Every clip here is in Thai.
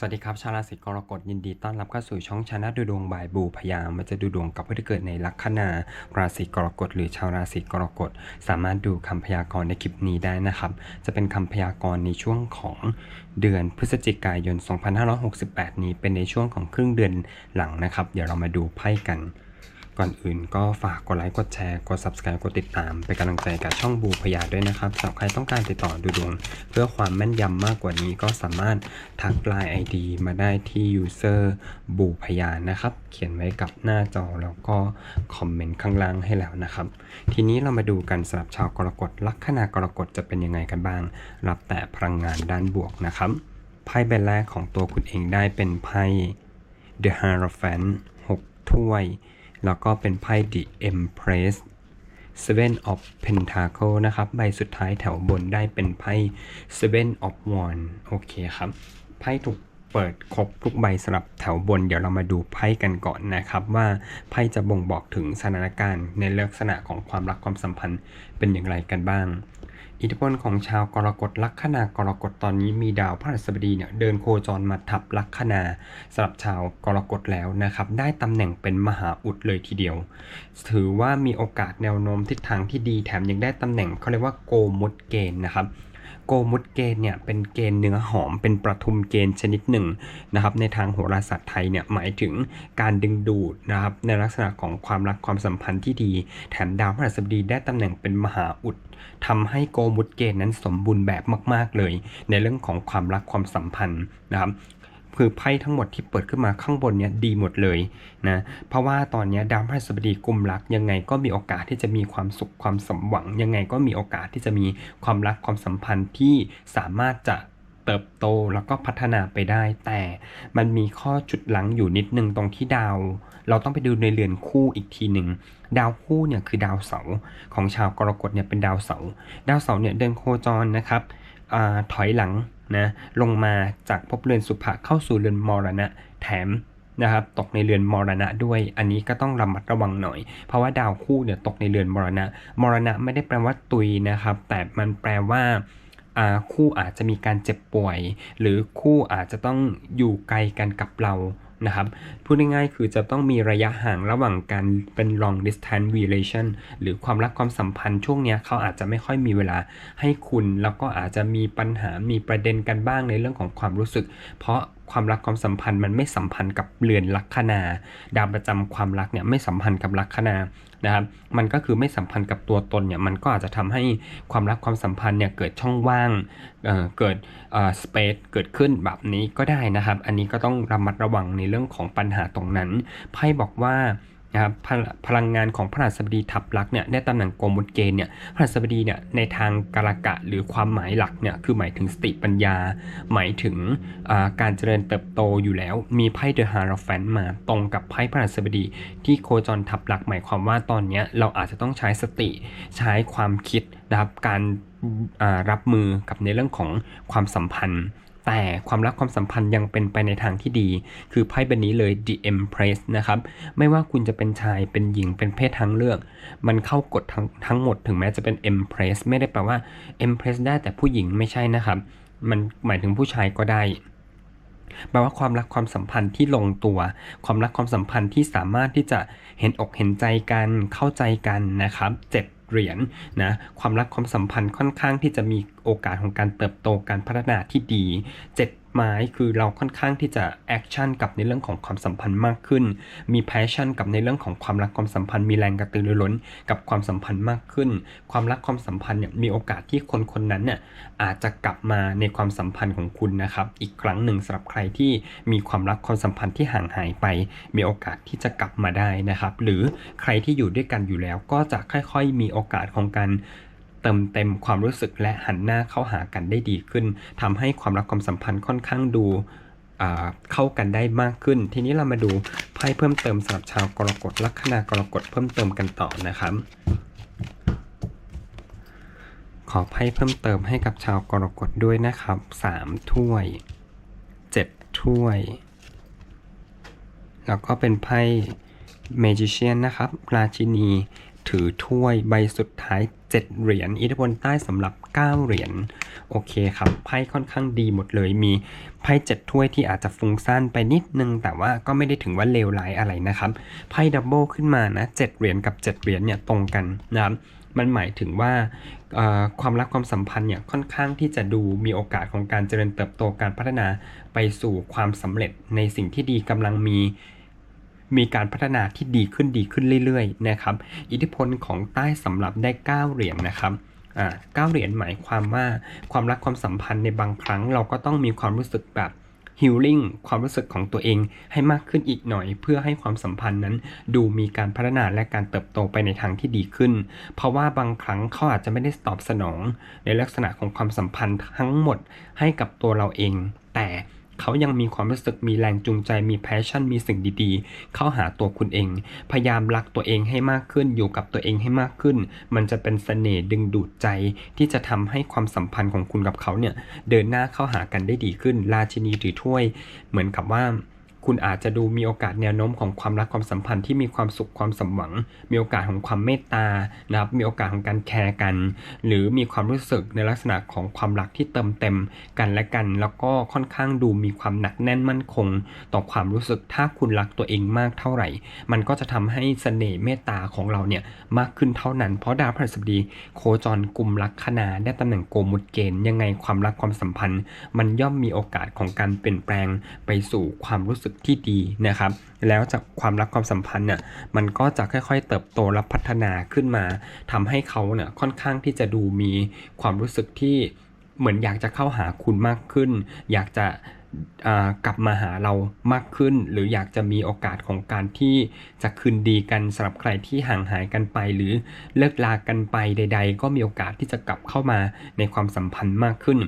สวัสดีครับ ชาวราศีกรกฎยินดีต้อนรับเข้าสู่ช่องชานะดูดวงบายบูพยามมันจะดูดวงกับผู้ที่เกิดในลัคนาราศีกรกฎหรือชาวราศีกรกฎสามารถดูคำพยากรณ์ในคลิปนี้ได้นะครับ จะเป็นคำพยากรณ์ในช่วงของเดือนพฤศจิกายน 2568 นี้เป็นในช่วงของครึ่งเดือนหลังนะครับ เดี๋ยวเรามาดูไพ่กัน ก่อนอื่นก็ฝากกดไลค์ กดแชร์ กด subscribe กดติดตาม เป็นกำลังใจกับช่องบูพยาด้วยนะครับสำหรับใครต้องการติดต่อดูดวง เพื่อความแม่นยำมากกว่านี้ก็สามารถทักไลน์ ID มาได้ที่ user บูพยานะครับ เขียนไว้กับหน้าจอแล้วก็คอมเมนต์ข้างล่างให้แล้วนะครับ ทีนี้เรามาดูกันสำหรับชาวกรกฎลัคนากรกฎจะเป็นยังไงกันบ้าง รับแต่พลังงานด้านบวกนะครับไพ่ใบแรกของตัวคุณเองได้เป็นไพ่ The Hierophant 6 ถ้วย แล้วก็เป็นไพ่ The Empress Seven of Pentacle นะครับ ใบสุดท้ายแถวบนได้เป็นไพ่ Seven of Wands โอเคครับ ไพ่ถูกเปิดครบทุกใบสำหรับแถวบน เดี๋ยวเรามาดูไพ่กันก่อนนะครับ ว่าไพ่จะบ่งบอกถึงสถานการณ์ในลักษณะของความรักความสัมพันธ์เป็นอย่างไรกันบ้าง อิทธิพลของชาวกรกฎลัคนากรกฎตอนนี้มีดาวพฤหัสบดีเนี่ยเดินโคจรมาทับลัคนาสำหรับชาวกรกฎแล้วนะครับ ได้ตำแหน่งเป็นมหาอุดเลยทีเดียว ถือว่ามีโอกาสแนวโน้มทิศทางที่ดีแถมยังได้ตำแหน่งเขาเรียกว่าโกมุดเกณฑ์นะครับ โกมุตเกณฑ์เนี่ยเป็นเกณฑ์เนื้อหอมเป็นประทุมเกณฑ์ชนิดหนึ่งนะครับในทางโหราศาสตร์ไทยเนี่ยหมายถึงการดึงดูดนะครับในลักษณะของความรักความสัมพันธ์ที่ดี แถมดาวพฤหัสบดีได้ตำแหน่งเป็นมหาอุดทำให้โกมุตเกณฑ์นั้นสมบูรณ์แบบมาก ๆ เลย ในเรื่องของความรักความสัมพันธ์นะครับ คือไพ่ทั้งหมดที่เปิดขึ้นมาข้างบนเนี่ยดีหมดเลยนะเพราะว่าตอนนี้ดาวพฤหัสบดีกุมรักยังไงก็มีโอกาสที่จะมีความสุขความสมหวัง ยังไงก็มีโอกาสที่จะมีความรักความสัมพันธ์ที่สามารถจะเติบโตแล้วก็พัฒนาไปได้ แต่มันมีข้อจุดหลังอยู่นิดนึงตรงที่ดาว เราต้องไปดูในเรือนคู่อีกทีหนึ่งดาวคู่เนี่ยคือดาวเสาร์ของชาวกรกฎเนี่ยเป็นดาวเสาร์ดาวเสาร์เนี่ยเดินโคจรนะครับ ถอยหลังนะลงมาจากภพเรือนสุภะเข้าสู่เรือนมรณะแถมนะครับตกในเรือนมรณะด้วย อันนี้ก็ต้องระมัดระวังหน่อย เพราะว่าดาวคู่เนี่ยตกในเรือนมรณะ มรณะไม่ได้แปลว่าตุยนะครับ แต่มันแปลว่าอ่าคู่อาจจะมีการเจ็บป่วย หรือคู่อาจจะต้องอยู่ไกลกันกับเรา นะครับ พูดง่ายๆ คือจะต้องมีระยะห่างระหว่างการเป็น long distance relation หรือความรักความสัมพันธ์ช่วงนี้เขาอาจจะไม่ค่อยมีเวลาให้คุณ แล้วก็อาจจะมีปัญหามีประเด็นกันบ้างในเรื่องของความรู้สึก เพราะ ความรักความสัมพันธ์มันไม่สัมพันธ์กับเรือนลัคนาดาวประจำความรักเนี่ยไม่สัมพันธ์กับลัคนานะครับ มันก็คือไม่สัมพันธ์กับตัวตนเนี่ยมันก็อาจจะทำให้ความรักความสัมพันธ์เนี่ยเกิดช่องว่างเเกิดสเปซเกิดขึ้นแบบนี้ก็ได้นะครับ อันนี้ก็ต้องระมัดระวังในเรื่องของปัญหาตรงนั้นไพ่บอกว่า นะครับพลพลังงานของพระหัสบดีทับลักษณ์เนี่ยได้ตำแหน่งโกมุตเกณฑ์เนี่ยพระหัสบดีเนี่ยในทางกาลกะหรือความหมายหลักเนี่ยคือหมายถึงสติปัญญา หมายถึงการเจริญเติบโตอยู่แล้ว มีไพ่เดอะฮารอแฟนมาตรงกับไพ่พระหัสบดี ที่โคจรทับลักหมายความว่าตอนนี้เราอาจจะต้องใช้สติใช้ความคิดนะครับการรับมือกับในเรื่องของความสัมพันธ์ แต่ความรักความสัมพันธ์ยังเป็นไปในทางที่ดี คือไพ่ใบนี้เลย The Empress นะครับ ไม่ว่าคุณจะเป็นชายเป็นหญิงเป็นเพศทางเลือก มันเข้ากฎทั้งทั้งหมดถึงแม้จะเป็น Empress ไม่ได้แปลว่า Empress ได้แต่ผู้หญิงไม่ใช่นะครับ มันหมายถึงผู้ชายก็ได้แปลว่าความรักความสัมพันธ์ที่ลงตัว ความรักความสัมพันธ์ที่สามารถที่จะเห็นอกเห็นใจกันเข้าใจกันนะครับเจ็ด เหรียญนะความรักความสัมพันธ์ค่อนข้างที่จะมีโอกาสของการเติบโตการพัฒนาที่ดีเจ็ด ไม้คือเราค่อนข้างที่จะแอคชั่นกับในเรื่องของความสัมพันธ์มากขึ้น มีแพชชั่นกับในเรื่องของความรักความสัมพันธ์มีแรงกระตือรือร้นกับความสัมพันธ์มากขึ้น ความรักความสัมพันธ์เนี่ยมีโอกาสที่คนคนนั้นเนี่ยอาจจะกลับมาในความสัมพันธ์ของคุณนะครับ อีกครั้งหนึ่งสำหรับใครที่มีความรักความสัมพันธ์ที่ห่างหายไป มีโอกาสที่จะกลับมาได้นะครับ หรือใครที่อยู่ด้วยกันอยู่แล้วก็จะค่อย ๆ มีโอกาสของการ เติมเต็มความรู้สึกและหันหน้าเข้าหากันได้ดีขึ้นทำให้ความรักความสัมพันธ์ค่อนข้างดูเข้ากันได้มากขึ้น ทีนี้เรามาดูไพ่เพิ่มเติมสำหรับชาวกรกฎลัคนากรกฎเพิ่มเติมกันต่อนะครับ ขอไพ่เพิ่มเติมให้กับชาวกรกฎด้วยนะครับสามถ้วยเจ็ดถ้วย แล้วก็เป็นไพ่เมจิเชียนนะครับ ราชินี ถือถ้วยใบสุดท้าย 7 เหรียญอิทธิพลใต้สำหรับ 9 เหรียญโอเคครับไพ่ค่อนข้างดีหมดเลยมีไพ่เจ็ดถ้วยที่อาจจะฟุ้งซ่านไปนิดนึง แต่ว่าก็ไม่ได้ถึงว่าเลวร้ายอะไรนะครับไพ่ดับเบิลขึ้นมานะเจ็ดเหรียญกับ 7 เหรียญเนี่ยตรงกันนะครับมันหมายถึงว่าความรักความสัมพันธ์เนี่ยค่อนข้างที่จะดูมีโอกาสของการเจริญเติบโตการพัฒนาไปสู่ความสำเร็จในสิ่งที่ดีกำลังมี มีการพัฒนาที่ดีขึ้นดีขึ้นเรื่อยๆนะครับ อิทธิพลของใต้สำหรับได้ 9 เหรียญนะครับอ่าเก้าเหรียญหมายความว่าความรักความสัมพันธ์ในบางครั้งเราก็ต้องมีความรู้สึกแบบฮิลลิ่งความรู้สึกของตัวเองให้มากขึ้นอีกหน่อย เพื่อให้ความสัมพันธ์นั้น ดูมีการพัฒนาและการเติบโตไปในทางที่ดีขึ้น เพราะว่าบางครั้งเขาอาจจะไม่ได้ตอบสนอง ในลักษณะของความสัมพันธ์ทั้งหมดให้กับตัวเราเอง แต่ เขายังมีความรู้สึกมีแรงจูงใจมีแพชชั่นมีสิ่งดีๆ เข้าหาตัวคุณเอง พยายามรักตัวเองให้มากขึ้นอยู่กับตัวเองให้มากขึ้น มันจะเป็นเสน่ห์ดึงดูดใจ ที่จะทำให้ความสัมพันธ์ของคุณกับเขาเนี่ยเดินหน้าเข้าหากันได้ดีขึ้น ราชินีถือถ้วย เหมือนกับว่า คุณอาจจะดูมีโอกาสแนวโน้มของความรักความสัมพันธ์ที่มีความสุขความสมหวัง มีโอกาสของความเมตตานะครับมีโอกาสของการแคร์กัน หรือมีความรู้สึกในลักษณะของความรักที่เติมเต็มกันและกัน แล้วก็ค่อนข้างดูมีความหนักแน่นมั่นคง ต่อความรู้สึกถ้าคุณรักตัวเองมากเท่าไหร่ มันก็จะทำให้เสน่ห์เมตตาของเราเนี่ยมากขึ้นเท่านั้น เพราะดาวพฤหัสบดีโคจรกลุ่มลัคนาได้ตำแหน่งโกมุตเกณฑ์ยังไงความรักความสัมพันธ์ มันย่อมมีโอกาสของการเปลี่ยนแปลงไปสู่ความรู้สึกที่ดีนะครับ แล้วจากความรักความสัมพันธ์เนี่ยมันก็จะค่อย ๆ เติบโตและพัฒนาขึ้นมาทำให้เขาเนี่ยค่อนข้างที่จะดูมีความรู้สึกที่เหมือนอยากจะเข้าหาคุณมากขึ้น อยากจะกลับมาหาเรามากขึ้น หรืออยากจะมีโอกาสของการที่จะคืนดีกันสำหรับใครที่ห่างหายกันไป หรือเลิกลากันไปใด ๆ ก็มีโอกาสที่จะกลับเข้ามาในความสัมพันธ์มากขึ้น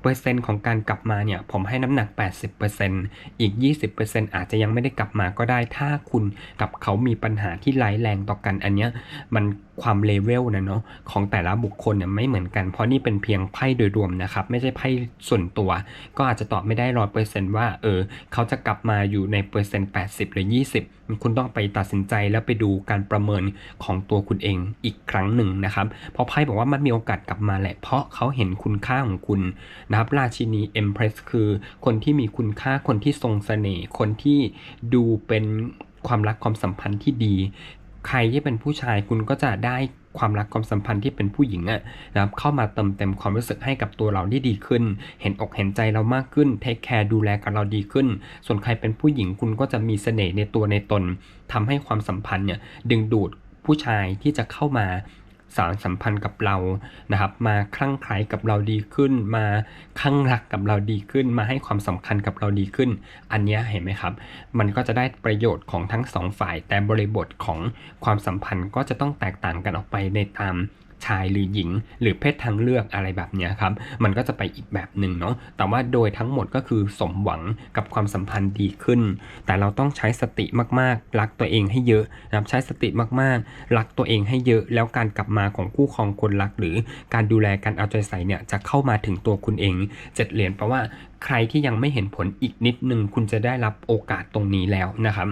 เปอร์เซ็นต์ของการกลับมาเนี่ยผมให้น้ำหนัก 80%อีก 20%อาจจะยังไม่ได้กลับมาก็ได้ ถ้าคุณกับเขามีปัญหาที่ร้ายแรงต่อกันอันเนี้ยมันความเลเวลนะเนาะของแต่ละบุคคลเนี่ยไม่เหมือนกัน เพราะนี่เป็นเพียงไพ่โดยรวมนะครับ ไม่ใช่ไพ่ส่วนตัว ก็อาจจะตอบไม่ได้ร้อยเปอร์เซนต์ว่าเออเขาจะกลับมาอยู่ในเปอร์เซ็นต์80หรือ20คุณต้องไปตัดสินใจแล้วไปดูการประเมินของตัวคุณเองอีกครั้งหนึ่งนะครับ เพราะไพ่บอกว่ามันมีโอกาสกลับมาแหละ เพราะเขาเห็นคุณค่าของคุณนะครับราชินีเอ็มเพรสคือ คนที่มีคุณค่าคนที่ทรงเสน่ห์คนที่ดูเป็นความรักความสัมพันธ์ที่ดี ใครที่เป็นผู้ชายคุณก็จะได้ความรักความสัมพันธ์ที่เป็นผู้หญิงอะนะครับเข้ามาเติมเต็มความรู้สึกให้กับตัวเราได้ดีขึ้น เห็นอกเห็นใจเรามากขึ้นเทคแคร์ดูแลกับเราดีขึ้น ส่วนใครเป็นผู้หญิงคุณก็จะมีเสน่ห์ในตัวในตนทำให้ความสัมพันธ์เนี่ยดึงดูดผู้ชายที่จะเข้ามา สารสัมพันธ์กับเรานะครับ มาคลั่งไคล้กับเราดีขึ้น มาคลั่งรักกับเราดีขึ้น มาให้ความสำคัญกับเราดีขึ้น อันเนี้ยเห็นไหมครับ มันก็จะได้ประโยชน์ของทั้งสองฝ่าย แต่บริบทของความสัมพันธ์ก็จะต้องแตกต่างกันออกไปในตาม ชายหรือหญิง หรือเพศทางเลือกอะไรแบบนี้ครับมันก็จะไปอีกแบบหนึ่งเนาะแต่ว่าโดยทั้งหมดก็คือสมหวังกับความสัมพันธ์ดีขึ้น แต่เราต้องใช้สติมากๆ รักตัวเองให้เยอะนะครับใช้สติมากๆ รักตัวเองให้เยอะแล้วการกลับมาของคู่ครองคนรัก หรือการดูแลการเอาใจใส่เนี่ยจะเข้ามาถึงตัวคุณเองเจ็ดเหรียญแปลว่าใครที่ยังไม่เห็นผลอีกนิดนึงคุณจะได้รับโอกาสตรงนี้แล้วนะครับ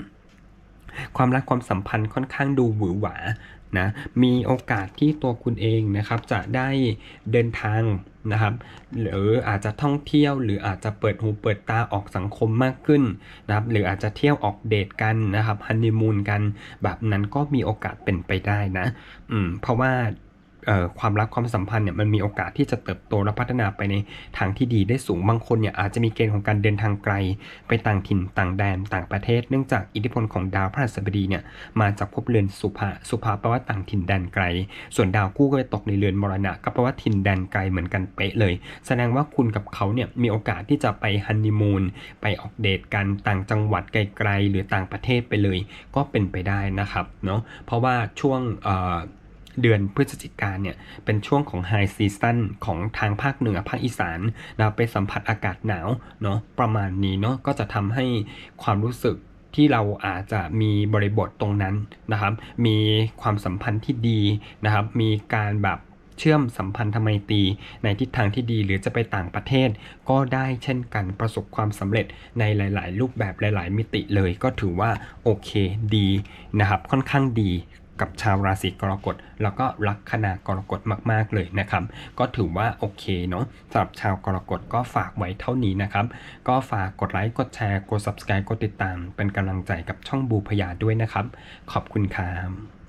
ความรักความสัมพันธ์ค่อนข้างดูหวือหวานะมีโอกาสที่ตัวคุณเองนะครับจะได้เดินทางนะครับหรืออาจจะท่องเที่ยว หรืออาจจะเปิดหูเปิดตาออกสังคมมากขึ้นนะครับหรืออาจจะเที่ยวออกเดทกันนะครับฮันนีมูนกันแบบนั้นก็มีโอกาสเป็นไปได้นะอืมเพราะว่า ความรักความสัมพันธ์เนี่ยมันมีโอกาสที่จะเติบโตและพัฒนาไปในทางที่ดีได้สูงบางคนเนี่ยอาจจะมีเกณฑ์ของการเดินทางไกล ไปต่างถิ่นต่างแดนต่างประเทศ เนื่องจากอิทธิพลของดาวพฤหัสบดีเนี่ยมาจากภพเรือนสุภาสุภาแปลว่าต่างถิ่นแดนไกล ส่วนดาวคู่ก็ไปตกในเรือนมรณะก็แปลว่าถิ่นแดนไกลเหมือนกันเป๊ะเลย แสดงว่าคุณกับเขาเนี่ยมีโอกาสที่จะไปฮันนีมูนไปออกเดทกันต่างจังหวัดไกลๆหรือต่างประเทศไปเลย ก็เป็นไปได้นะครับเนาะเพราะว่าช่วง เดือนพฤศจิกาเนี่ยเป็นช่วงของไฮซีซันของทางภาคเหนือภาคอีสานเราไปสัมผัสอากาศหนาวเนาะประมาณนี้เนาะก็จะทำให้ความรู้สึกที่เราอาจจะมีบริบทตรงนั้นนะครับ มีความสัมพันธ์ที่ดีนะครับ มีการแบบเชื่อมสัมพันธไมตรีในทิศทางที่ดีหรือจะไปต่างประเทศ ก็ได้เช่นกันประสบความสำเร็จในหลาย ๆ รูปแบบหลาย ๆ มิติเลยก็ถือว่าโอเคดีนะครับ ค่อนข้างดี กับชาวราศีกรกฎแล้วก็ลัคนากรกฎมาก ๆ เลยนะครับ ก็ถือว่าโอเคเนาะสำหรับชาวกรกฎก็ฝากไว้เท่านี้นะครับ ก็ฝากกดไลค์กดแชร์กด subscribe กดติดตาม เป็นกำลังใจกับช่องบูพยาด้วยนะครับ ขอบคุณครับ